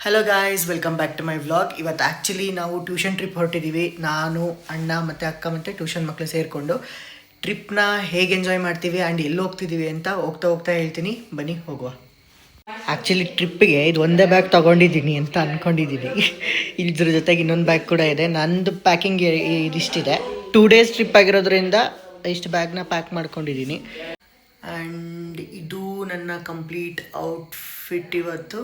Hello guys welcome back to my vlog ಇವತ್ತು actually ನಾವು tuition trip ಹೊರಟಿದ್ದೀವಿ ನಾನು, ಅಣ್ಣ ಮತ್ತು ಅಕ್ಕ ಮತ್ತು ಟ್ಯೂಷನ್ ಮಕ್ಕಳು ಸೇರಿಕೊಂಡು ಟ್ರಿಪ್ನ ಹೇಗೆ ಎಂಜಾಯ್ ಮಾಡ್ತೀವಿ ಆ್ಯಂಡ್ ಎಲ್ಲಿ ಹೋಗ್ತಿದ್ದೀವಿ ಅಂತ ಹೋಗ್ತಾ ಹೋಗ್ತಾ ಹೇಳ್ತೀನಿ. ಬನ್ನಿ, ಹೋಗುವ. ಆ್ಯಕ್ಚುಲಿ ಟ್ರಿಪ್ಪಿಗೆ ಇದು ಒಂದೇ ಬ್ಯಾಗ್ ತೊಗೊಂಡಿದ್ದೀನಿ ಅಂತ ಅಂದ್ಕೊಂಡಿದ್ದೀನಿ ಇದ್ರ ಜೊತೆಗೆ ಇನ್ನೊಂದು ಬ್ಯಾಗ್ ಕೂಡ ಇದೆ. ನಂದು ಪ್ಯಾಕಿಂಗ್ ಇದಿಷ್ಟಿದೆ ಟೂ ಡೇಸ್ ಟ್ರಿಪ್ ಆಗಿರೋದ್ರಿಂದ ಇಷ್ಟು ಬ್ಯಾಗ್ನ ಪ್ಯಾಕ್ ಮಾಡ್ಕೊಂಡಿದ್ದೀನಿ ಆ್ಯಂಡ್ ಇದು ನನ್ನ ಕಂಪ್ಲೀಟ್ ಔಟ್ಫಿಟ್ ಇವತ್ತು.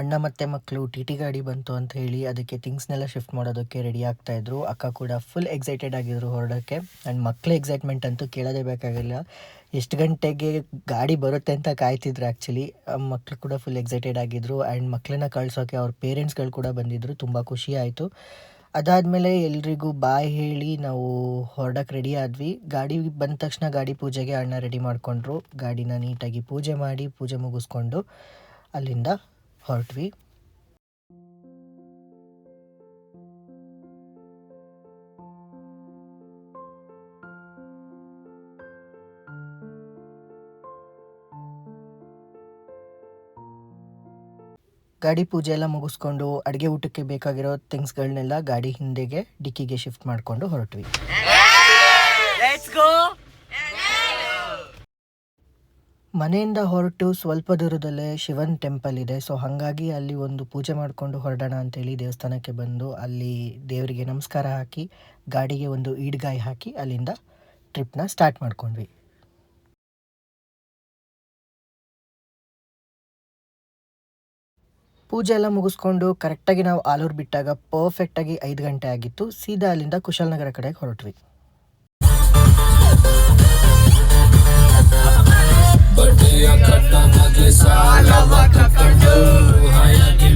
ಅಣ್ಣ ಮತ್ತೆ ಮಕ್ಕಳು ಟಿ ಟಿ ಗಾಡಿ ಬಂತು ಅಂತ ಹೇಳಿ ಅದಕ್ಕೆ ಥಿಂಗ್ಸ್ನೆಲ್ಲ ಶಿಫ್ಟ್ ಮಾಡೋದಕ್ಕೆ ರೆಡಿ ಆಗ್ತಾ ಇದ್ರು. ಅಕ್ಕ ಕೂಡ ಫುಲ್ ಎಕ್ಸೈಟೆಡ್ ಆಗಿದ್ರು ಹೊರಡೋಕ್ಕೆ. ಆ್ಯಂಡ್ ಮಕ್ಕಳ ಎಕ್ಸೈಟ್ಮೆಂಟ್ ಅಂತೂ ಕೇಳೋದೇ ಬೇಕಾಗಿಲ್ಲ. ಎಷ್ಟು ಗಂಟೆಗೆ ಗಾಡಿ ಬರುತ್ತೆ ಅಂತ ಕಾಯ್ತಿದ್ರು ಆ್ಯಕ್ಚುಲಿ ಮಕ್ಕಳು ಕೂಡ ಫುಲ್ ಎಕ್ಸೈಟೆಡ್ ಆಗಿದ್ರು. ಆ್ಯಂಡ್ ಮಕ್ಕಳನ್ನ ಕಳ್ಸೋಕ್ಕೆ ಅವ್ರ ಪೇರೆಂಟ್ಸ್ಗಳು ಕೂಡ ಬಂದಿದ್ರು. ತುಂಬ ಖುಷಿ ಆಯಿತು. ಅದಾದಮೇಲೆ ಎಲ್ರಿಗೂ ಬಾಯ್ ಹೇಳಿ ನಾವು ಹೊರಡಕ್ಕೆ ರೆಡಿ ಆದ್ವಿ. ಗಾಡಿ ಬಂದ ತಕ್ಷಣ ಗಾಡಿ ಪೂಜೆಗೆ ಅಣ್ಣ ರೆಡಿ ಮಾಡಿಕೊಂಡ್ರು. ಗಾಡಿನ ನೀಟಾಗಿ ಪೂಜೆ ಮಾಡಿ ಪೂಜೆ ಮುಗಿಸ್ಕೊಂಡು ಅಲ್ಲಿಂದ ಹೊರಟ್ವಿ. ಗಾಡಿ ಪೂಜೆ ಎಲ್ಲ ಮುಗಿಸ್ಕೊಂಡು ಅಡುಗೆ ಊಟಕ್ಕೆ ಬೇಕಾಗಿರೋ ಥಿಂಗ್ಸ್ಗಳನ್ನೆಲ್ಲ ಗಾಡಿ ಹಿಂದೆಗೆ, ಡಿಕ್ಕಿಗೆ ಶಿಫ್ಟ್ ಮಾಡಿಕೊಂಡು ಹೊರಟ್ವಿ. ಮನೆಯಿಂದ ಹೊರಟು ಸ್ವಲ್ಪ ದೂರದಲ್ಲೇ ಶಿವನ್ ಟೆಂಪಲ್ ಇದೆ. ಸೊ ಹಾಗಾಗಿ ಅಲ್ಲಿ ಒಂದು ಪೂಜೆ ಮಾಡಿಕೊಂಡು ಹೊರಡೋಣ ಅಂತೇಳಿ ದೇವಸ್ಥಾನಕ್ಕೆ ಬಂದು ಅಲ್ಲಿ ದೇವರಿಗೆ ನಮಸ್ಕಾರ ಹಾಕಿ, ಗಾಡಿಗೆ ಒಂದು ಈಡ್ಗಾಯಿ ಹಾಕಿ ಅಲ್ಲಿಂದ ಟ್ರಿಪ್ನ ಸ್ಟಾರ್ಟ್ ಮಾಡ್ಕೊಂಡ್ವಿ. ಪೂಜೆ ಎಲ್ಲ ಮುಗಿಸ್ಕೊಂಡು ಕರೆಕ್ಟಾಗಿ ನಾವು ಆಲೂರು ಬಿಟ್ಟಾಗ ಪರ್ಫೆಕ್ಟಾಗಿ ಐದು ಗಂಟೆ ಆಗಿತ್ತು. ಸೀದಾ ಅಲ್ಲಿಂದ ಕುಶಾಲನಗರ ಕಡೆಗೆ ಹೊರಟ್ವಿ. ಮುದುಕರೇ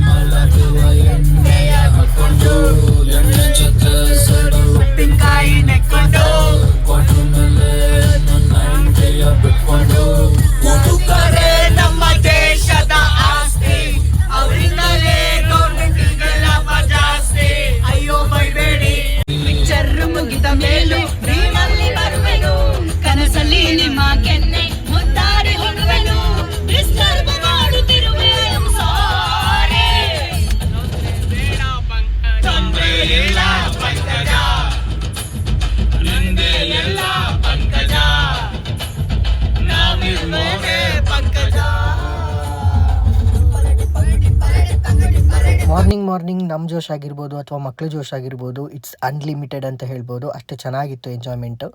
ಮಾರ್ನಿಂಗ್ ಮಾರ್ನಿಂಗ್ ನಮ್ಮ ಜೋಶ್ ಆಗಿರ್ಬೋದು ಅಥವಾ ಮಕ್ಕಳ ಜೋಶ್ ಆಗಿರ್ಬೋದು ಇಟ್ಸ್ ಅನ್ಲಿಮಿಟೆಡ್ ಅಂತ ಹೇಳ್ಬೋದು. ಅಷ್ಟು ಚೆನ್ನಾಗಿತ್ತು ಎಂಜಾಯ್ಮೆಂಟು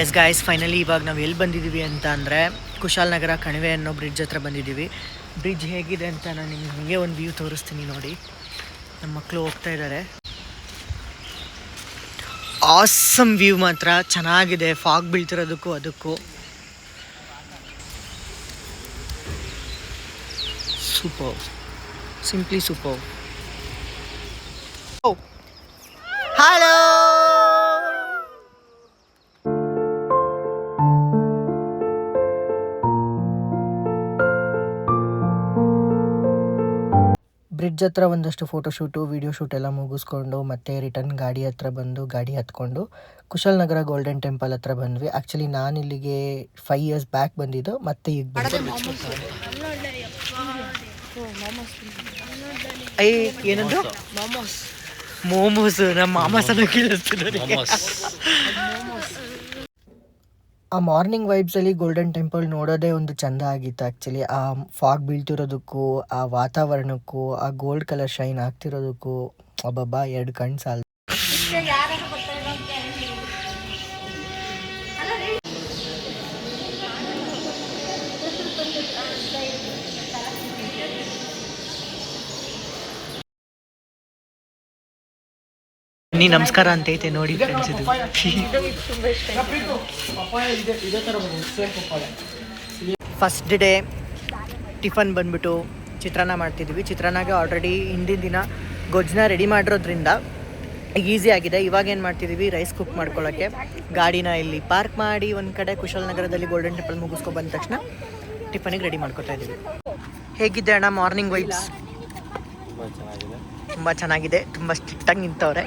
ಎಸ್ ಗಾಯ್ಸ್ ಫೈನಲಿ ಇವಾಗ ನಾವು ಎಲ್ಲಿ ಬಂದಿದ್ದೀವಿ ಅಂತ ಅಂದರೆ ಕುಶಾಲನಗರ ಕಣಿವೆ ಅನ್ನೋ ಬ್ರಿಡ್ಜ್ ಹತ್ರ ಬಂದಿದ್ದೀವಿ ಬ್ರಿಡ್ಜ್ ಹೇಗಿದೆ ಅಂತ ನಾನು ನಿಮ್ಗೆ ಹಿಂಗೆ ಒಂದು ವ್ಯೂ ತೋರಿಸ್ತೀನಿ ನೋಡಿ. ನಮ್ಮ ಮಕ್ಕಳು ಹೋಗ್ತಾ ಇದ್ದಾರೆ ಆಸಮ್ ವ್ಯೂ ಮಾತ್ರ, ಚೆನ್ನಾಗಿದೆ ಫಾಗ್ ಬೀಳ್ತಿರೋದಕ್ಕೂ ಅದಕ್ಕೂ. Super simply super hello bridge ಹತ್ರ ಒಂದಷ್ಟು ಫೋಟೋಶೂಟು ವಿಡಿಯೋ ಶೂಟ್ ಎಲ್ಲ ಮುಗಿಸ್ಕೊಂಡು ಮತ್ತೆ ರಿಟರ್ನ್ ಗಾಡಿ ಹತ್ರ ಬಂದು ಗಾಡಿ ಹತ್ಕೊಂಡು ಕುಶಾಲನಗರ ಗೋಲ್ಡನ್ ಟೆಂಪಲ್ ಹತ್ರ ಬಂದ್ವಿ. ಆ್ಯಕ್ಚುಲಿ ನಾನು ಇಲ್ಲಿಗೆ ಫೈವ್ ಇಯರ್ಸ್ ಬ್ಯಾಕ್ ಬಂದಿದ್ದು ಮತ್ತೆ ಈಗ ಏನಂದ್ರು? ಮೋಮೋಸ್ ನಮ್ಮ ಮಾಮ ಆ ಮಾರ್ನಿಂಗ್ ವೈಬ್ಸಲ್ಲಿ ಗೋಲ್ಡನ್ ಟೆಂಪಲ್ ನೋಡೋದೇ ಒಂದು ಚಂದ ಆಗಿತ್ತು ಆ್ಯಕ್ಚುಲಿ ಆ ಫಾಗ್ ಬೀಳ್ತಿರೋದಕ್ಕೂ ಆ ವಾತಾವರಣಕ್ಕೂ ಆ ಗೋಲ್ಡ್ ಕಲರ್ ಶೈನ್ ಆಗ್ತಿರೋದಕ್ಕೂ ಅಬ್ಬಬ್ಬಾ ಎರಡು ಕಣ್ಣು ಸಾಲ ನೀ ನಮಸ್ಕಾರ ಅಂತ ಐತೆ ನೋಡಿ ಫ್ರೆಂಡ್ಸ್ ಇದು. ಫಸ್ಟ್ ಡೇ ಟಿಫನ್ ಬಂದ್ಬಿಟ್ಟು ಚಿತ್ರಾನ್ನ ಮಾಡ್ತಿದ್ವಿ. ಚಿತ್ರಾನ್ನಾಗೆ ಆಲ್ರೆಡಿ ಹಿಂದಿನ ದಿನ ಗೊಜ್ಜನ್ನ ರೆಡಿ ಮಾಡಿರೋದ್ರಿಂದ ಈಸಿ ಆಗಿದೆ. ಇವಾಗ ಏನು ಮಾಡ್ತಿದ್ದೀವಿ ರೈಸ್ ಕುಕ್ ಮಾಡ್ಕೊಳ್ಳೋಕ್ಕೆ ಗಾಡಿನ ಇಲ್ಲಿ ಪಾರ್ಕ್ ಮಾಡಿ ಒಂದು ಕಡೆ ಕುಶಾಲನಗರದಲ್ಲಿ ಗೋಲ್ಡನ್ ಟೆಂಪಲ್ ಮುಗಿಸ್ಕೊ ಬಂದ ತಕ್ಷಣ ಟಿಫನಿಗೆ ರೆಡಿ ಮಾಡ್ಕೊತಾ ಇದ್ದೀವಿ ಹೇಗಿದೆ ಅಣ್ಣ ಮಾರ್ನಿಂಗ್ ವೈಬ್ಸ್ ತುಂಬ ಚೆನ್ನಾಗಿದೆ ತುಂಬ ಸ್ಟ್ರಿಕ್ಟಾಗಿ ನಿಂತವ್ರೆ.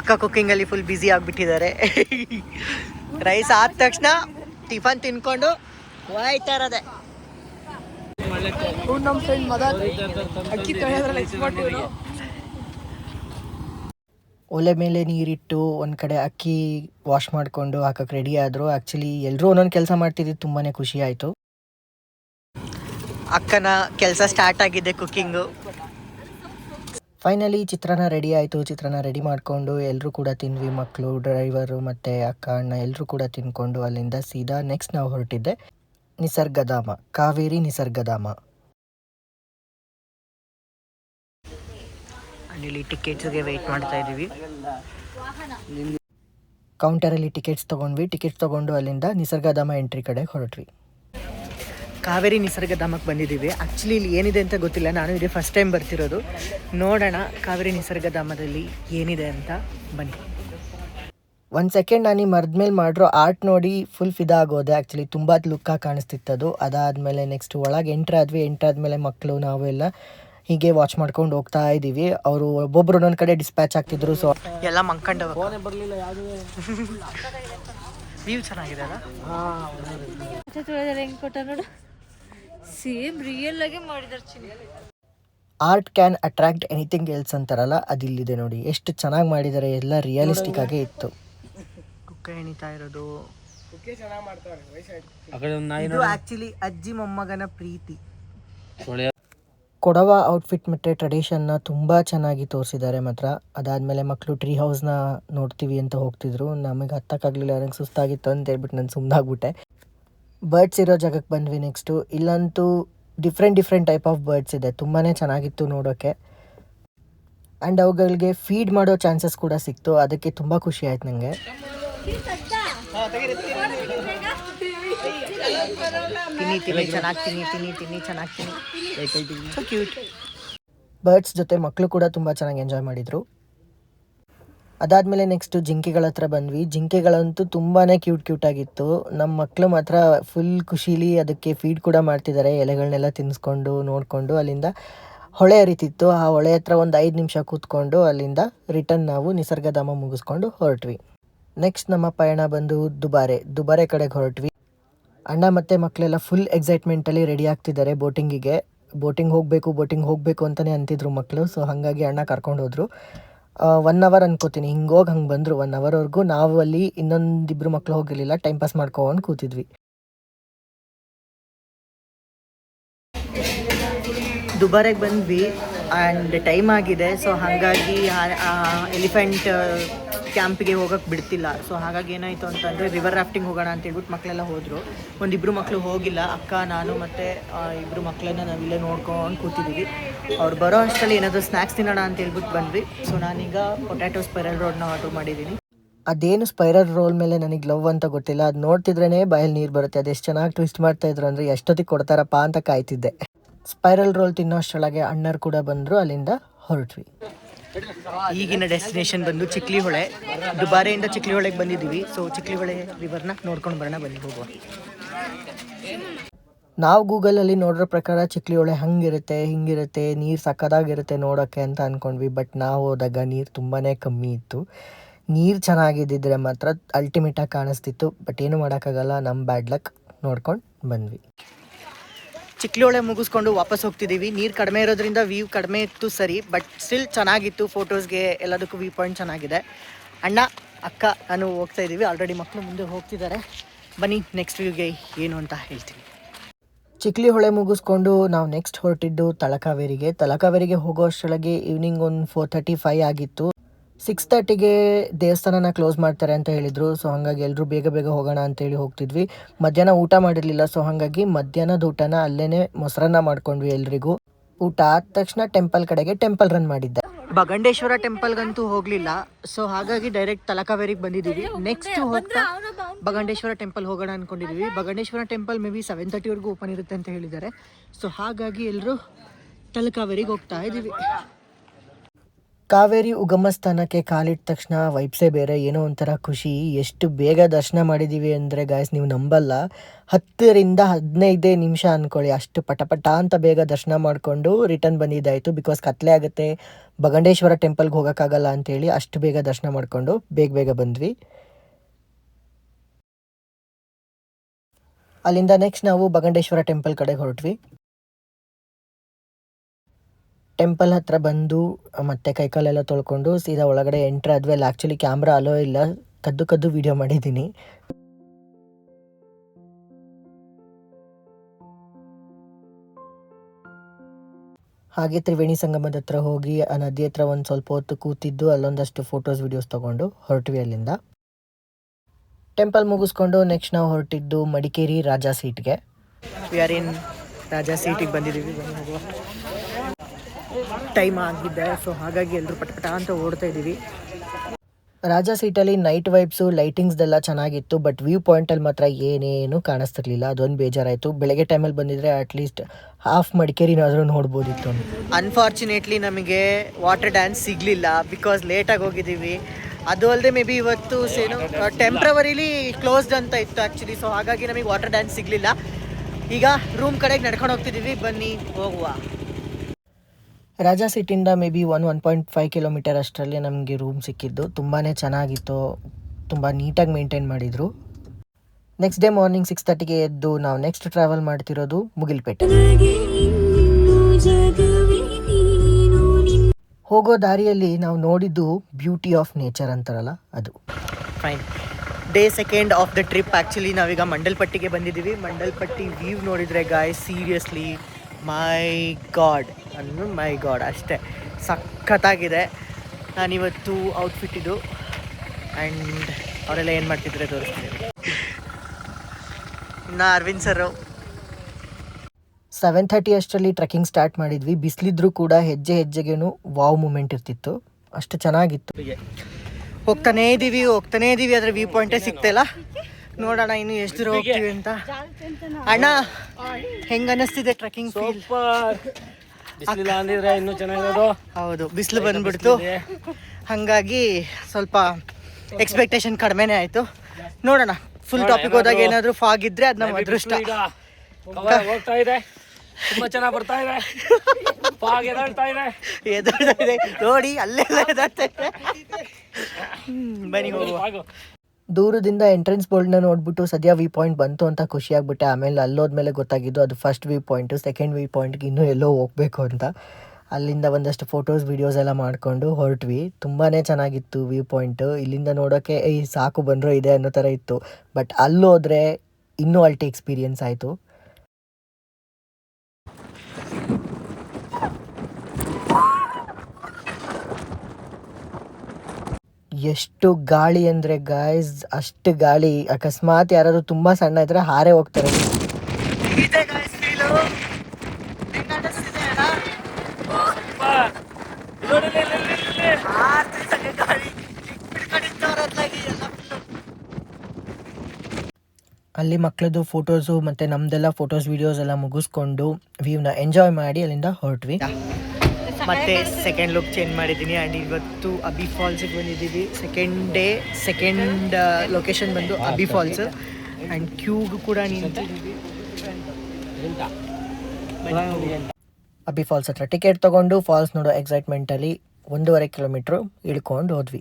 ಅಕ್ಕ ಕುಕ್ಕಿಂಗಲ್ಲಿ ಫುಲ್ ಬ್ಯುಸಿ ಆಗಿಬಿಟ್ಟಿದ್ದಾರೆ. ರೈಸ್ ಆದ ತಕ್ಷಣ ಟಿಫನ್ ತಿನ್ಕೊಂಡು ಹೋಯ್ತಾ ಇರೋದೆ. ಒಲೆ ಮೇಲೆ ನೀರಿಟ್ಟು ಒಂದು ಕಡೆ ಅಕ್ಕಿ ವಾಶ್ ಮಾಡಿಕೊಂಡು ಹಾಕಕ್ಕೆ ರೆಡಿ ಆದರು. ಆ್ಯಕ್ಚುಲಿ ಎಲ್ಲರೂ ಒಂದೊಂದು ಕೆಲಸ ಮಾಡ್ತಿದ್ದು ತುಂಬಾ ಖುಷಿ ಆಯಿತು. ಅಕ್ಕನ ಕೆಲಸ ಸ್ಟಾರ್ಟ್ ಆಗಿದೆ ಕುಕ್ಕಿಂಗು ಫೈನಲಿ ಚಿತ್ರಾನ್ನ ರೆಡಿ ಆಯಿತು. ಚಿತ್ರಾನ್ನ ರೆಡಿ ಮಾಡಿಕೊಂಡು ಎಲ್ಲರೂ ಕೂಡ ತಿಂದ್ವಿ ಮಕ್ಕಳು ಡ್ರೈವರು ಮತ್ತು ಅಕ್ಕ ಅಣ್ಣ ಎಲ್ಲರೂ ಕೂಡ ತಿನ್ಕೊಂಡು ಅಲ್ಲಿಂದ ಸೀದಾ ನೆಕ್ಸ್ಟ್ ನಾವು ಹೊರಟಿದ್ದೆ. ನಿಸರ್ಗಧಾಮ ಕಾವೇರಿ ನಿಸರ್ಗಧಾಮ. ಅಲ್ಲಿ ಟಿಕೆಟ್ಸ್ಗೆ ವೆಯ್ಟ್ ಮಾಡ್ತಾ ಇದ್ದೀವಿ. ಕೌಂಟರಲ್ಲಿ ಟಿಕೆಟ್ಸ್ ತೊಗೊಂಡ್ವಿ. ಟಿಕೆಟ್ಸ್ ತೊಗೊಂಡು ಅಲ್ಲಿಂದ ನಿಸರ್ಗಧಾಮ ಎಂಟ್ರಿ ಕಡೆ ಹೊರಟ್ವಿ. ಕಾವೇರಿ ನಿಸರ್ಗಧಾಮಕ್ಕೆ ಬಂದಿದ್ದೀವಿ. ಆ್ಯಕ್ಚುಲಿ ಇಲ್ಲಿ ಏನಿದೆ ಅಂತ ಗೊತ್ತಿಲ್ಲ. ನಾನು ಇದೇ ಫಸ್ಟ್ ಟೈಮ್ ಬರ್ತಿರೋದು. ನೋಡೋಣ ಕಾವೇರಿ ನಿಸರ್ಗಧಾಮದಲ್ಲಿ ಏನಿದೆ ಅಂತ. ಬನ್ನಿ. ಒಂದು ಸೆಕೆಂಡ್ ನಾನು ಈ ಮರದ ಮೇಲೆ ಮಾಡಿರೋ ಆರ್ಟ್ ನೋಡಿ ಫುಲ್ ಫಿದಾಗೋದೆ ಆ್ಯಕ್ಚುಲಿ ತುಂಬ ಲುಕ್ಕಾಗಿ ಕಾಣಿಸ್ತಿತ್ತದು. ಅದಾದಮೇಲೆ ನೆಕ್ಸ್ಟ್ ಒಳಗೆ ಎಂಟ್ರ್ ಆದ್ವಿ. ಎಂಟ್ರ್ ಆದಮೇಲೆ ಮಕ್ಕಳು ನಾವು ಎಲ್ಲ ಹೀಗೆ ವಾಚ್ ಮಾಡ್ಕೊಂಡು ಹೋಗ್ತಾ ಇದ್ದೀವಿ ಅವರು ಒಬ್ಬೊಬ್ರು ಒಂದೊಂದು ಕಡೆ ಡಿಸ್ಪ್ಯಾಚ್ ಆಗ್ತಿದ್ರು ಸೊ ಎಲ್ಲ ಮಂಕಂಡ ವ್ಯೂ ಚೆನ್ನಾಗಿದೆ ಅಲ್ಲ ಹೆಂಗ್ ಕೊಟ್ಟ ನೋಡು. ಸೇಮ್ ರಿಯಲ್ ಆಗಿ ಮಾಡಿದಾರೆ ಚಿನ್ನ. Art can attract anything else ಅಂತಾರಲ್ಲ ಅದಿಲ್ಲಿದೆ ನೋಡಿ. ಎಷ್ಟು ಚೆನ್ನಾಗಿ ಮಾಡಿದ್ದಾರೆ ಎಲ್ಲ ರಿಯಲಿಸ್ಟಿಕ್ ಆಗೇ ಇತ್ತು. ಕುಕ್ಕ ಎಣಿತಾ ಇರೋದು. ಇದು ಆಕ್ಚುಲಿ ಅಜ್ಜಿ ಮೊಮ್ಮಗನ ಪ್ರೀತಿ. ಕೊಡವ ಔಟ್ಫಿಟ್ ಮತ್ತು ಟ್ರೆಡಿಷನ್ನ ತುಂಬ ಚೆನ್ನಾಗಿ ತೋರಿಸಿದ್ದಾರೆ ಮಾತ್ರ. ಅದಾದಮೇಲೆ ಮಕ್ಕಳು ಟ್ರೀ ಹೌಸ್ನ ನೋಡ್ತೀವಿ ಅಂತ ಹೋಗ್ತಿದ್ರು. ನಮಗೆ ಹತ್ತಕ್ಕಾಗಲಿಲ್ಲ ನನಗೆ ಸುಸ್ತಾಗಿತ್ತು ಅಂತ ಹೇಳ್ಬಿಟ್ಟು ನಾನು ಸುಮ್ಮನಾಗ್ಬಿಟ್ಟೆ ಬರ್ಡ್ಸ್ ಇರೋ ಜಾಗಕ್ಕೆ ಬಂದ್ವಿ next ಇಲ್ಲಂತೂ different different type of birds ಇದೆ. ತುಂಬಾ ಚೆನ್ನಾಗಿತ್ತು ನೋಡೋಕ್ಕೆ ಆ್ಯಂಡ್ ಅವುಗಳಿಗೆ ಫೀಡ್ ಮಾಡೋ ಚಾನ್ಸಸ್ ಕೂಡ ಸಿಕ್ತು. ಅದಕ್ಕೆ ತುಂಬ ಖುಷಿ ಆಯ್ತು ನನಗೆ ತಿನ್ನಿ ತಿನ್ನಿ ಚೆನ್ನಾಗಿ ತಿನ್ನಿ ತಿನ್ನಿ ತಿನ್ನಿ ಚೆನ್ನಾಗಿ ತಿನ್ನಿ. ಸೊ ಕ್ಯೂಟ್ ಬರ್ಡ್ಸ್ ಜೊತೆ ಮಕ್ಕಳು ಕೂಡ ತುಂಬ ಚೆನ್ನಾಗಿ ಎಂಜಾಯ್ ಮಾಡಿದರು. ಅದಾದಮೇಲೆ ನೆಕ್ಸ್ಟ್ ಜಿಂಕೆಗಳ ಹತ್ರ ಬಂದ್ವಿ. ಜಿಂಕೆಗಳಂತೂ ತುಂಬಾ ಕ್ಯೂಟ್ ಕ್ಯೂಟ್ ಆಗಿತ್ತು. ನಮ್ಮ ಮಕ್ಕಳು ಮಾತ್ರ ಫುಲ್ ಖುಷೀಲಿ ಅದಕ್ಕೆ ಫೀಡ್ ಕೂಡ ಮಾಡ್ತಿದ್ದಾರೆ. ಎಲೆಗಳನ್ನೆಲ್ಲ ತಿನ್ನಿಸ್ಕೊಂಡು ನೋಡಿಕೊಂಡು ಅಲ್ಲಿಂದ ಹೊಳೆ ಹರಿತಿತ್ತು. ಆ ಹೊಳೆ ಹತ್ರ ಒಂದು ಐದು ನಿಮಿಷ ಕೂತ್ಕೊಂಡು ಅಲ್ಲಿಂದ ರಿಟರ್ನ್ ನಾವು ನಿಸರ್ಗಧಾಮ ಮುಗಿಸ್ಕೊಂಡು ಹೊರಟ್ವಿ. ನೆಕ್ಸ್ಟ್ ನಮ್ಮ ಪಯಣ ಬಂದು ದುಬಾರೆ. ದುಬಾರೆ ಕಡೆಗೆ ಹೊರಟ್ವಿ. ಅಣ್ಣ ಮತ್ತು ಮಕ್ಕಳೆಲ್ಲ ಫುಲ್ ಎಕ್ಸೈಟ್ಮೆಂಟಲ್ಲಿ ರೆಡಿ ಆಗ್ತಿದ್ದಾರೆ ಬೋಟಿಂಗಿಗೆ ಬೋಟಿಂಗ್ ಹೋಗಬೇಕು ಬೋಟಿಂಗ್ ಹೋಗಬೇಕು ಅಂತಲೇ ಅಂತಿದ್ರು ಮಕ್ಕಳು ಸೊ ಹಾಗಾಗಿ ಅಣ್ಣ ಕರ್ಕೊಂಡು ಹೋದರು. ಒನ್ ಅವರ್ ಅನ್ಕೋತೀನಿ. ಹಿಂಗೆ ಹೋಗಿ ಹಂಗೆ ಬಂದರು ಒನ್ ಅವರ್ವರೆಗೂ ನಾವು ಅಲ್ಲಿ ಇನ್ನೊಂದಿಬ್ಬರು ಮಕ್ಕಳು ಹೋಗಿರಲಿಲ್ಲ. ಟೈಮ್ ಪಾಸ್ ಮಾಡ್ಕೊಂಡು ಕೂತಿದ್ವಿ. ದುಬಾರೆಗೆ ಬಂದ್ವಿ. ಆ್ಯಂಡ್ ಟೈಮ್ ಆಗಿದೆ. ಸೊ ಹಾಗಾಗಿ ಎಲಿಫೆಂಟ್ ಕ್ಯಾಂಪಿಗೆ ಹೋಗಕ್ಕೆ ಬಿಡ್ತಿಲ್ಲ. ಸೊ ಹಾಗಾಗಿ ಏನಾಯಿತು ಅಂತಂದರೆ ರಿವರ್ ರಾಫ್ಟಿಂಗ್ ಹೋಗೋಣ ಅಂತ ಹೇಳ್ಬಿಟ್ಟು ಮಕ್ಕಳೆಲ್ಲ ಹೋದರು. ಒಂದಿಬ್ಬರು ಮಕ್ಕಳು ಹೋಗಿಲ್ಲ. ಅಕ್ಕ, ನಾನು ಮತ್ತು ಇಬ್ಬರು ಮಕ್ಕಳನ್ನ ನಾವಿಲ್ಲೇ ನೋಡ್ಕೊಂಡು ಕೂತಿದ್ದೀವಿ ಅವ್ರು ಬರೋ ಅಷ್ಟರಲ್ಲಿ ಏನಾದರೂ ಸ್ನ್ಯಾಕ್ಸ್ ತಿನ್ನೋಣ ಅಂತ ಹೇಳ್ಬಿಟ್ಟು ಬಂದ್ವಿ. ಸೊ ನಾನೀಗ ಪೊಟ್ಯಾಟೋ ಸ್ಪೈರಲ್ ರೋಡ್ನ ಆರ್ಡರ್ ಮಾಡಿದ್ದೀನಿ ಅದೇನು ಸ್ಪೈರಲ್ ರೋಲ್ ಮೇಲೆ ನನಗೆ ಲವ್ ಅಂತ ಗೊತ್ತಿಲ್ಲ. ಅದು ನೋಡ್ತಿದ್ರೇ ಬಾಯಲ್ಲಿ ನೀರು ಬರುತ್ತೆ. ಅದು ಎಷ್ಟು ಚೆನ್ನಾಗಿ ಟ್ವಿಸ್ಟ್ ಮಾಡ್ತಾ ಇದ್ರು ಅಂದರೆ ಎಷ್ಟೊತ್ತಿಗೆ ಕೊಡ್ತಾರಪ್ಪ ಅಂತ ಕಾಯ್ತಿದ್ದೆ. ಸ್ಪೈರಲ್ ರೋಲ್ ತಿನ್ನೋ ಅಷ್ಟರೊಳಗೆ ಅಣ್ಣರು ಕೂಡ ಬಂದರು. ಅಲ್ಲಿಂದ ಹೊರಟ್ವಿ. ಈಗಿನ ಡೆಸ್ಟಿನೇಷನ್ ಬಂದು ಚಿಕ್ಲಿ ಹೊಳೆ ದುಬಾರೆಯಿಂದ ಚಿಕ್ಲಿ ಹೊಳೆಗೆ ಬಂದಿದ್ದೀವಿ. ಸೊ ಚಿಕ್ಲಿ ಹೊಳೆ ರಿವರ್ನ ನೋಡ್ಕೊಂಡು ಬರೋಣ, ಬನ್ನಿ ಹೋಗುವ. ನಾವು ಗೂಗಲಲ್ಲಿ ನೋಡಿರೋ ಪ್ರಕಾರ ಚಿಕ್ಲಿ ಹೊಳೆ ಹಂಗಿರುತ್ತೆ, ಹಿಂಗಿರುತ್ತೆ, ನೀರು ಸಕ್ಕದಾಗಿರುತ್ತೆ ನೋಡೋಕ್ಕೆ ಅಂತ ಅಂದ್ಕೊಂಡ್ವಿ ಬಟ್ ನಾವು ಹೋದಾಗ ನೀರು ತುಂಬಾ ಕಮ್ಮಿ ಇತ್ತು. ನೀರು ಚೆನ್ನಾಗಿದ್ದಿದ್ರೆ ಮಾತ್ರ ಅಲ್ಟಿಮೇಟಾಗಿ ಕಾಣಿಸ್ತಿತ್ತು. ಬಟ್ ಏನು ಮಾಡೋಕ್ಕಾಗಲ್ಲ ನಮ್ಮ ಬ್ಯಾಡ್ ಲಕ್ ನೋಡ್ಕೊಂಡು ಬಂದ್ವಿ. ಚಿಕ್ಲೋಳೆ ಮುಗಿಸ್ಕೊಂಡು ವಾಪಸ್ ಹೋಗ್ತಿದ್ದೀವಿ. ನೀರು ಕಡಿಮೆ ಇರೋದ್ರಿಂದ ವ್ಯೂ ಕಡಿಮೆ ಇತ್ತು ಸರಿ ಬಟ್ ಸ್ಟಿಲ್ ಚೆನ್ನಾಗಿತ್ತು ಫೋಟೋಸ್ಗೆ ಎಲ್ಲದಕ್ಕೂ ವ್ಯೂ ಪಾಯಿಂಟ್ ಚೆನ್ನಾಗಿದೆ. ಅಣ್ಣ, ಅಕ್ಕ, ನಾನು ಹೋಗ್ತಾ ಇದ್ದೀವಿ. ಆಲ್ರೆಡಿ ಮಕ್ಕಳು ಮುಂದೆ ಹೋಗ್ತಿದ್ದಾರೆ. ಬನ್ನಿ ನೆಕ್ಸ್ಟ್ ವ್ಯೂಗೆ ಏನು ಅಂತ ಹೇಳ್ತೀನಿ. ಚಿಕ್ಲಿ ಹೊಳೆ ಮುಗಿಸ್ಕೊಂಡು ನಾವು ನೆಕ್ಸ್ಟ್ ಹೊರಟಿದ್ದು ತಲಕಾವೇರಿಗೆ. ತಲಕಾವೇರಿಗೆ ಹೋಗೋ ಅಷ್ಟರೊಳಗೆ ಈವ್ನಿಂಗ್ ಒಂದು ಫೋರ್ ತರ್ಟಿ ಫೈವ್ ಆಗಿತ್ತು. ಸಿಕ್ಸ್ ತರ್ಟಿಗೆ ದೇವಸ್ಥಾನನ ಕ್ಲೋಸ್ ಮಾಡ್ತಾರೆ ಅಂತ ಹೇಳಿದರು. ಸೊ ಹಾಗಾಗಿ ಎಲ್ಲರೂ ಬೇಗ ಬೇಗ ಹೋಗೋಣ ಅಂತೇಳಿ ಹೋಗ್ತಿದ್ವಿ. ಮಧ್ಯಾಹ್ನ ಊಟ ಮಾಡಿರಲಿಲ್ಲ. ಸೊ ಹಾಗಾಗಿ ಮಧ್ಯಾಹ್ನದ ಊಟನ ಅಲ್ಲೇ ಮೊಸರನ್ನ ಮಾಡ್ಕೊಂಡ್ವಿ ಎಲ್ರಿಗೂ. ಊಟ ಆದ ತಕ್ಷಣ ಟೆಂಪಲ್ ಕಡೆಗೆ ಟೆಂಪಲ್ ರನ್ ಮಾಡಿದ್ದೆ. ಬಗಂಡೇಶ್ವರ ಟೆಂಪಲ್ಗಂತೂ ಹೋಗಲಿಲ್ಲ. ಸೊ ಹಾಗಾಗಿ ಡೈರೆಕ್ಟ್ ತಲಕಾವೇರಿಗೆ ಬಂದಿದ್ದೀವಿ. ನೆಕ್ಸ್ಟ್ ಹೋಗ್ತಾ ಬಗಂಡೇಶ್ವರ ಟೆಂಪಲ್ ಹೋಗೋಣ ಅಂದ್ಕೊಂಡಿದ್ದೀವಿ Bhagandeshwara temple may be seven ತರ್ಟಿವರೆಗೂ open ಇರುತ್ತೆ ಅಂತ ಹೇಳಿದ್ದಾರೆ. ಸೊ ಹಾಗಾಗಿ ಎಲ್ಲರೂ ತಲಕಾವೇರಿಗೆ ಹೋಗ್ತಾ ಇದ್ದೀವಿ. ಕಾವೇರಿ ಉಗಮ ಸ್ಥಾನಕ್ಕೆ ಕಾಲಿಟ್ಟ ತಕ್ಷಣ ವೈಬ್ಸೇ ಬೇರೆ, ಏನೋ ಒಂಥರ ಖುಷಿ. ಎಷ್ಟು ಬೇಗ ದರ್ಶನ ಮಾಡಿದ್ದೀವಿ ಅಂದರೆ ಗಾಯ್ಸ್ ನೀವು ನಂಬಲ್ಲ. ಹತ್ತರಿಂದ ಹದಿನೈದೇ ನಿಮಿಷ ಅಂದ್ಕೊಳ್ಳಿ ಅಷ್ಟು ಪಟಪಟ ಅಂತ ಬೇಗ ದರ್ಶನ ಮಾಡಿಕೊಂಡು ರಿಟರ್ನ್ ಬಂದಿದ್ದಾಯಿತು. ಬಿಕಾಸ್ ಕತ್ಲೆ ಆಗುತ್ತೆ, ಬಗಂಡೇಶ್ವರ ಟೆಂಪಲ್ಗೆ ಹೋಗೋಕ್ಕಾಗಲ್ಲ ಅಂತೇಳಿ ಅಷ್ಟು ಬೇಗ ದರ್ಶನ ಮಾಡಿಕೊಂಡು ಬೇಗ ಬೇಗ ಬಂದ್ವಿ. ಅಲ್ಲಿಂದ ನೆಕ್ಸ್ಟ್ ನಾವು ಬಗಂಡೇಶ್ವರ ಟೆಂಪಲ್ ಕಡೆಗೆ ಹೊರಟ್ವಿ. ಟೆಂಪಲ್ ಹತ್ರ ಬಂದು, ಮತ್ತೆ ಕೈಕಾಲೆಲ್ಲ ತೊಳ್ಕೊಂಡು ಸೀದಾ ಒಳಗಡೆ ಎಂಟ್ರ್ ಆದ್ವಿ ಅಲ್ಲಿ ಆ್ಯಕ್ಚುಲಿ ಕ್ಯಾಮ್ರಾ ಅಲೋ ಇಲ್ಲ, ಕದ್ದು ಕದ್ದು ವಿಡಿಯೋ ಮಾಡಿದ್ದೀನಿ. ಹಾಗೆ ತ್ರಿವೇಣಿ ಸಂಗಮದ ಹತ್ರ ಹೋಗಿ, ಆ ನದಿ ಹತ್ರ ಒಂದು ಸ್ವಲ್ಪ ಹೊತ್ತು ಕೂತಿದ್ದು, ಅಲ್ಲೊಂದಷ್ಟು ಫೋಟೋಸ್ ವಿಡಿಯೋಸ್ ತಗೊಂಡು ಹೊರಟ್ವಿ ಅಲ್ಲಿಂದ. ಟೆಂಪಲ್ ಮುಗಿಸ್ಕೊಂಡು ನೆಕ್ಸ್ಟ್ ನಾವು ಹೊರಟಿದ್ದು ಮಡಿಕೇರಿ ರಾಜಾ ಸೀಟ್ಗೆ ವಿ ಆರ್ ಇನ್ ರಾಜಾ ಸೀಟಿಗೆ ಬಂದಿದ್ದೀವಿ. ಟೈಮ್ ಆಗಿದೆ ಸೊ ಹಾಗಾಗಿ ಎಲ್ಲರೂ ಪಟಪಟ ಅಂತ ಓಡ್ತಾ ಇದ್ದೀವಿ ರಾಜಾ ಸೀಟಲ್ಲಿ ನೈಟ್ ವೈಬ್ಸು ಲೈಟಿಂಗ್ಸ್ದೆಲ್ಲ ಚೆನ್ನಾಗಿತ್ತು ಬಟ್ ವ್ಯೂ ಪಾಯಿಂಟಲ್ಲಿ ಮಾತ್ರ ಏನೇನು ಕಾಣಿಸ್ತಿರ್ಲಿಲ್ಲ. ಅದೊಂದು ಬೇಜಾರಾಯಿತು. ಬೆಳಗ್ಗೆ ಟೈಮಲ್ಲಿ ಬಂದಿದ್ರೆ ಅಟ್ಲೀಸ್ಟ್ ಹಾಫ್ ಮಡಿಕೇರಿನಾದರೂ ನೋಡ್ಬೋದಿತ್ತು. ಅನ್ಫಾರ್ಚುನೇಟ್ಲಿ ನಮಗೆ ವಾಟರ್ ಡ್ಯಾನ್ಸ್ ಸಿಗಲಿಲ್ಲ ಬಿಕಾಸ್ ಲೇಟಾಗಿ ಹೋಗಿದ್ದೀವಿ. ಅದು ಅಲ್ಲದೆ ಮೇ ಬಿ ಇವತ್ತು ಸೇನು ಟೆಂಪ್ರವರಿಲಿ ಕ್ಲೋಸ್ಡ್ ಅಂತ ಇತ್ತು ಆ್ಯಕ್ಚುಲಿ ಸೊ ಹಾಗಾಗಿ ನಮಗೆ ವಾಟರ್ ಡ್ಯಾನ್ಸ್ ಸಿಗಲಿಲ್ಲ. ಈಗ ರೂಮ್ ಕಡೆಗೆ ನಡ್ಕೊಂಡು ಹೋಗ್ತಿದ್ದೀವಿ. ಬನ್ನಿ ಹೋಗುವ. Raja ಸಿಟಿಯಿಂದ may be one one point five kilometer ಅಷ್ಟರಲ್ಲಿ ನಮಗೆ ರೂಮ್ ಸಿಕ್ಕಿದ್ದು. ತುಂಬಾ ಚೆನ್ನಾಗಿತ್ತು. ತುಂಬ ನೀಟಾಗಿ ಮೇಂಟೈನ್ ಮಾಡಿದರು. ನೆಕ್ಸ್ಟ್ ಡೇ ಮಾರ್ನಿಂಗ್ ಸಿಕ್ಸ್ ತರ್ಟಿಗೆ ಎದ್ದು ನಾವು ನೆಕ್ಸ್ಟ್ ಟ್ರಾವೆಲ್ ಮಾಡ್ತಿರೋದು ಮುಗಿಲ್ಪೇಟೆ. ಹೋಗೋ ದಾರಿಯಲ್ಲಿ ನಾವು ನೋಡಿದ್ದು ಬ್ಯೂಟಿ ಆಫ್ ನೇಚರ್ ಅಂತಾರಲ್ಲ, ಅದು. Fine day second of the trip actually ನಾವೀಗ ಮಂಡಲ್ಪಟ್ಟಿಗೆ ಬಂದಿದ್ದೀವಿ. ಮಂಡಲ್ಪಟ್ಟಿ ವ್ಯೂ ನೋಡಿದರೆ ಗಾಯ್ ಸೀರಿಯಸ್ಲಿ ಮೈ ಗಾಡ್ ಅನ್ನು ಮೈ ಗಾಡ್ ಅಷ್ಟೇ. ಸಖತ್ತಾಗಿದೆ. ನಾನಿವತ್ತು ಔಟ್ಫಿಟ್ ಇದು. ಆ್ಯಂಡ್ ಅವರೆಲ್ಲ ಏನು ಮಾಡ್ತಿದ್ರೆ ತೋರಿಸ್ತೀನಿ. ಇನ್ನು ಅರವಿಂದ್ ಸರ್ ಸೆವೆನ್ ಥರ್ಟಿ ಅಷ್ಟರಲ್ಲಿ ಟ್ರೆಕ್ಕಿಂಗ್ ಸ್ಟಾರ್ಟ್ ಮಾಡಿದ್ವಿ. ಬಿಸಿಲಿದ್ರು ಕೂಡ ಹೆಜ್ಜೆ ಹೆಜ್ಜೆಗೇನು ವಾವ್ ಮೂಮೆಂಟ್ ಇರ್ತಿತ್ತು. ಅಷ್ಟು ಚೆನ್ನಾಗಿತ್ತು. ಹೋಗ್ತಾನೇ ಇದ್ದೀವಿ ಹೋಗ್ತಾನೇ ಇದ್ದೀವಿ ಅದರ ವ್ಯೂ ಪಾಯಿಂಟೇ ಸಿಗ್ತಿಲ್ಲ ನೋಡೋಣ ಇನ್ನು ಎಷ್ಟು ದೂರ ಹೋಗ್ತೀವಿ ಅಂತ. ಅಣ್ಣ ಹೆಂಗ ಅನಿಸ್ತಿದೆ ಟ್ರೆಕ್ಕಿಂಗ್ ಫೀಲ್ ಬಿಸಿಲಿಲ್ಲ ಅಂದಿದ್ರೆ ಇನ್ನೂ ಚೆನ್ನಾಗಿರೋದು. ಹೌದು ಬಿಸಿಲು ಬಂದ್ಬಿಡ್ತು. ಹಾಗಾಗಿ ಸ್ವಲ್ಪ ಎಕ್ಸ್ಪೆಕ್ಟೇಷನ್ ಕಡಿಮೆನೇ ಆಯಿತು. ನೋಡೋಣ ಫುಲ್ ಟಾಪಿಕ್ ಹೋದಾಗ ಏನಾದರೂ ಫಾಗ್ ಇದ್ರೆ ಅದು ನಮ್ಮ ಅದೃಷ್ಟ. ಹೋಗ್ತಾ ಇದೆ. ತುಂಬಾ ಚೆನ್ನಾಗಿ ಬರ್ತಾ ಇದೆ. ಎದಾಡ್ತಾ ನೋಡಿ ಅಲ್ಲೆಲ್ಲ ಎದುರ್ತಾ ಇದೆ. ಬನ್ನಿ ಹೋಗುವ. ದೂರದಿಂದ ಎಂಟ್ರೆನ್ಸ್ ಬೋರ್ಡ್ನ ನೋಡ್ಬಿಟ್ಟು ಸದ್ಯ ವ್ಯೂ ಪಾಯಿಂಟ್ ಬಂತು ಅಂತ ಖುಷಿ ಆಗ್ಬಿಟ್ಟೆ. ಆಮೇಲೆ ಅಲ್ಲೋದ್ಮೇಲೆ ಗೊತ್ತಾಗಿದ್ದು ಅದು first view point second view ಪಾಯಿಂಟ್ಗೆ ಇನ್ನೂ ಎಲ್ಲೋ ಹೋಗಬೇಕು ಅಂತ. ಅಲ್ಲಿಂದ ಒಂದಷ್ಟು ಫೋಟೋಸ್ ವೀಡಿಯೋಸ್ ಎಲ್ಲ ಮಾಡಿಕೊಂಡು ಹೊರಟ್ವಿ. ತುಂಬಾ ಚೆನ್ನಾಗಿತ್ತು ವ್ಯೂ ಪಾಯಿಂಟು ಇಲ್ಲಿಂದ ನೋಡೋಕ್ಕೆ ಈ ಸಾಕು ಬಂದರೂ ಇದೆ ಅನ್ನೋ ಥರ ಇತ್ತು. ಬಟ್ ಅಲ್ಲೋದ್ರೆ ಇನ್ನೂ ಅಲ್ಟಿ ಎಕ್ಸ್ಪೀರಿಯನ್ಸ್ ಆಯಿತು. ಎಷ್ಟು ಗಾಳಿ ಅಂದರೆ ಗಾಯ್ಸ್ ಅಷ್ಟು ಗಾಳಿ. ಅಕಸ್ಮಾತ್ ಯಾರಾದರೂ ತುಂಬ ಸಣ್ಣ ಇದ್ರೆ ಹಾರೇ ಹೋಗ್ತಾರೆ. ಅಲ್ಲಿ? ಮಕ್ಕಳದು ಫೋಟೋಸು ಮತ್ತು ನಮ್ದೆಲ್ಲ ಫೋಟೋಸ್ ವೀಡಿಯೋಸ್ ಎಲ್ಲ ಮುಗಿಸ್ಕೊಂಡು ವ್ಯೂವ್ನ ಎಂಜಾಯ್ ಮಾಡಿ ಅಲ್ಲಿಂದ ಹೊರಟ್ವಿ. ಮತ್ತೆ ಸೆಕೆಂಡ್ ಲುಕ್ ಚೇಂಜ್ ಮಾಡಿದ್ದೀನಿ. ಆ್ಯಂಡ್ ಇವತ್ತು ಅಬಿ ಫಾಲ್ಸಿಗೆ ಬಂದಿದ್ದೀವಿ. ಸೆಕೆಂಡ್ ಡೇ ಸೆಕೆಂಡ್ ಲೊಕೇಶನ್ ಬಂದು ಅಬಿ ಫಾಲ್ಸ್ ಆ್ಯಂಡ್ ಕ್ಯೂಗೂ ಕೂಡ ನಿಂತಿದ್ದೀವಿ ಅಬಿ ಫಾಲ್ಸ್ ಹತ್ರ ಟಿಕೆಟ್ ತೊಗೊಂಡು ಫಾಲ್ಸ್ ನೋಡೋ ಎಕ್ಸೈಟ್ಮೆಂಟಲ್ಲಿ ಒಂದೂವರೆ ಕಿಲೋಮೀಟ್ರು ಇಳ್ಕೊಂಡು ಹೋದ್ವಿ.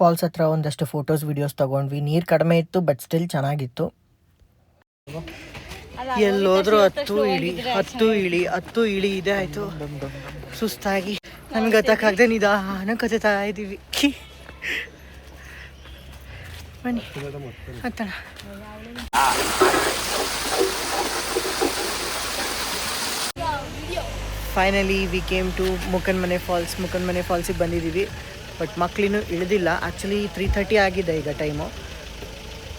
ಫಾಲ್ಸ್ ಹತ್ರ ಒಂದಷ್ಟು ಫೋಟೋಸ್ ವಿಡಿಯೋಸ್ ತಗೊಂಡ್ವಿ. ನೀರು ಕಡಿಮೆ ಇತ್ತು ಬಟ್ ಸ್ಟಿಲ್ ಚೆನ್ನಾಗಿತ್ತು. ಎಲ್ಲೋದ್ರು ಹತ್ತು ಇಳಿ ಹತ್ತು ಇಳಿ ಹತ್ತು ಇಳಿ ಇದೆ ಆಯ್ತು. ಸುಸ್ತಾಗಿ. ನನ್ಗೆ ಗೊತ್ತಾಗದೆ ನಿಧಾನ ಕಥೆತಾ ಇದ್ದೀವಿ ಬನ್ನಿ. ಹತ್ತಣ. Finally we came to Mukanmane falls Mukanmane ಫಾಲ್ಸಿಗೆ ಬಂದಿದ್ದೀವಿ. ಬಟ್ ಮಕ್ಕಳಿನೂ ಇಳಿದಿಲ್ಲ. ಆ್ಯಕ್ಚುಲಿ ತ್ರೀ ಥರ್ಟಿ ಆಗಿದೆ ಈಗ ಟೈಮು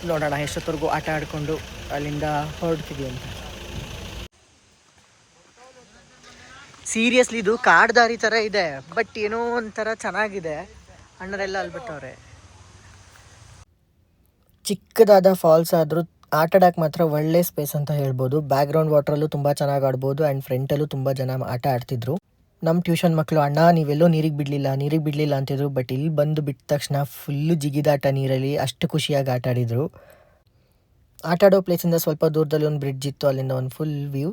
ನೋಡೋಣ, ಎಷ್ಟೊತ್ತವರೆಗೂ ಆಟ ಆಡಿಕೊಂಡು ಅಲ್ಲಿಂದ ಹೊರಡ್ತೀವಿ ಅಂತ. ಸೀರಿಯಸ್ಲಿ ಇದು ಕಾಡ್ ದಾರಿ ಥರ ಇದೆ. ಬಟ್ ಏನೋ ಒಂಥರ ಚೆನ್ನಾಗಿದೆ. ಅಣ್ಣರೆಲ್ಲ ಅಲ್ಬಿಟ್ಟವ್ರೆ. ಚಿಕ್ಕದಾದ ಫಾಲ್ಸ್ ಆದರೂ ಆಟ ಆಡಕ್ಕೆ ಮಾತ್ರ ಒಳ್ಳೆ ಸ್ಪೇಸ್ ಅಂತ ಹೇಳ್ಬೋದು. ಬ್ಯಾಕ್ಗ್ರೌಂಡ್ ವಾಟ್ರಲ್ಲೂ ತುಂಬ ಚೆನ್ನಾಗಿ ಆಡ್ಬೋದು. ಆ್ಯಂಡ್ ಫ್ರಂಟಲ್ಲೂ ತುಂಬ ಜನ ಆಟ ಆಡ್ತಿದ್ರು. ನಮ್ಮ ಟ್ಯೂಷನ್ ಮಕ್ಕಳು ಅಣ್ಣ, ನೀವೆಲ್ಲೋ ನೀರಿಗೆ ಬಿಡಲಿಲ್ಲ ನೀರಿಗೆ ಬಿಡಲಿಲ್ಲ ಅಂತಿದ್ರು. ಬಟ್ ಇಲ್ಲಿ ಬಂದು ಬಿಟ್ಟ ತಕ್ಷಣ ಫುಲ್ಲು ಜಿಗಿದಾಟ ನೀರಲ್ಲಿ ಅಷ್ಟು ಖುಷಿಯಾಗಿ ಆಟ ಆಡಿದರು. ಆಟ ಆಡೋ ಪ್ಲೇಸಿಂದ ಸ್ವಲ್ಪ ದೂರದಲ್ಲಿ ಒಂದು ಬ್ರಿಡ್ಜ್ ಇತ್ತು, ಅಲ್ಲಿಂದ ಒಂದು ಫುಲ್ ವ್ಯೂ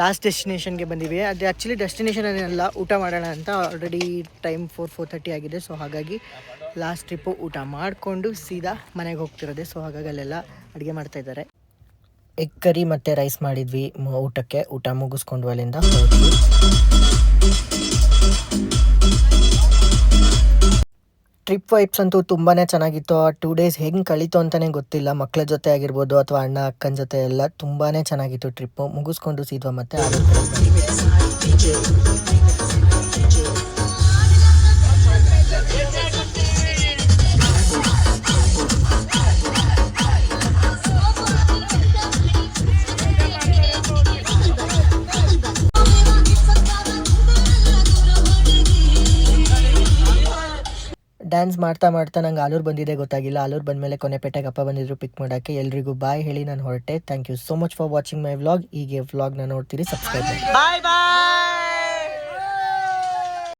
ಲಾಸ್ಟ್ ಡೆಸ್ಟಿನೇಷನ್ಗೆ ಬಂದಿವೆ. ಅದು ಆ್ಯಕ್ಚುಲಿ ಡೆಸ್ಟಿನೇಷನ್ ಏನೆಲ್ಲ ಊಟ ಮಾಡೋಣ ಅಂತ already time four four thirty ಆಗಿದೆ. ಸೊ ಹಾಗಾಗಿ ಲಾಸ್ಟ್ ಟ್ರಿಪ್ಪು ಊಟ ಮಾಡಿಕೊಂಡು ಸೀದಾ ಮನೆಗೆ ಹೋಗ್ತಿರೋದೆ. ಸೊ ಹಾಗಾಗಿ ಅಲ್ಲೆಲ್ಲ ಅಡುಗೆ ಮಾಡ್ತಾ ಇದ್ದಾರೆ. ಎಗ್ ಕರಿ ಮತ್ತು ರೈಸ್ ಮಾಡಿದ್ವಿ. ಊಟಕ್ಕೆ. ಊಟ ಮುಗಿಸ್ಕೊಂಡು ಅಲ್ಲಿಂದ ಟ್ರಿಪ್ ವೈಬ್ಸ್ ಅಂತೂ ತುಂಬಾ ಚೆನ್ನಾಗಿತ್ತು. ಆ ಟೂ ಡೇಸ್ ಹೆಂಗೆ ಕಳೀತು ಅಂತಲೇ ಗೊತ್ತಿಲ್ಲ. ಮಕ್ಕಳ ಜೊತೆ ಆಗಿರ್ಬೋದು ಅಥವಾ ಅಣ್ಣ, ಅಕ್ಕನ ಜೊತೆ ಎಲ್ಲ ತುಂಬಾ ಚೆನ್ನಾಗಿತ್ತು ಟ್ರಿಪ್ಪು ಮುಗಿಸ್ಕೊಂಡು ಸೀದ್ವಾ ಮತ್ತೆ ಆಲೂರು. ಡ್ಯಾನ್ಸ್ ಮಾಡ್ತಾ ಮಾಡ್ತಾ ನಂಗೆ ಆಲೂರು ಬಂದಿದೆ, ಗೊತ್ತಾಗಿಲ್ಲ. ಆಲೂರು ಬಂದಮೇಲೆ ಕೊನೆ ಪೇಟೆಗೆ ಅಪ್ಪ ಬಂದಿದ್ರು ಪಿಕ್ ಮಾಡೋಕ್ಕೆ. ಎಲ್ರಿಗೂ ಬಾಯ್ ಹೇಳಿ, ನಾನು ಹೊರಟೆ. Thank you so much for watching my vlog ಹೀಗೆ ವ್ಲಾಗ್ನ ನೋಡ್ತೀರಿ ಸಬ್ಸ್ಕ್ರೈಬ್ ಮಾಡಿ. ಬಾಯ್ ಬಾಯ್